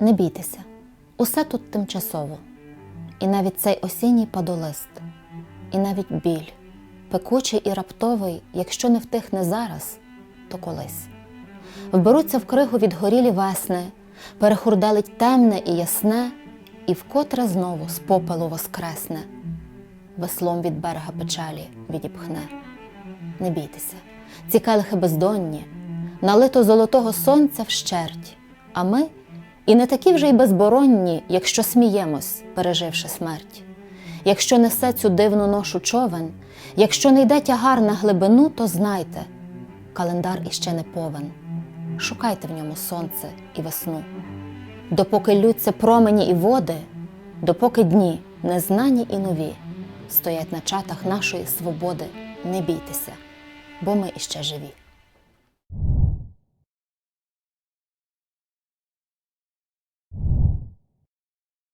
Не бійтеся, усе тут тимчасово. І навіть цей осінній падолист, і навіть біль, пекучий і раптовий, якщо не втихне зараз, то колись. Вберуться в кригу відгорілі весни, перехурделить темне і ясне, і вкотре знову з попелу воскресне, веслом від берега печалі відіпхне. Не бійтеся, ці келихи бездонні, налито золотого сонця вщерть, а ми і не такі вже й безборонні, якщо сміємось, переживши смерть. Якщо несе цю дивну ношу човен, якщо не йде тягар на глибину, то знайте, календар іще не повен. Шукайте в ньому сонце і весну. Допоки лються промені і води, допоки дні, незнані і нові, стоять на чатах нашої свободи, не бійтеся, бо ми іще живі.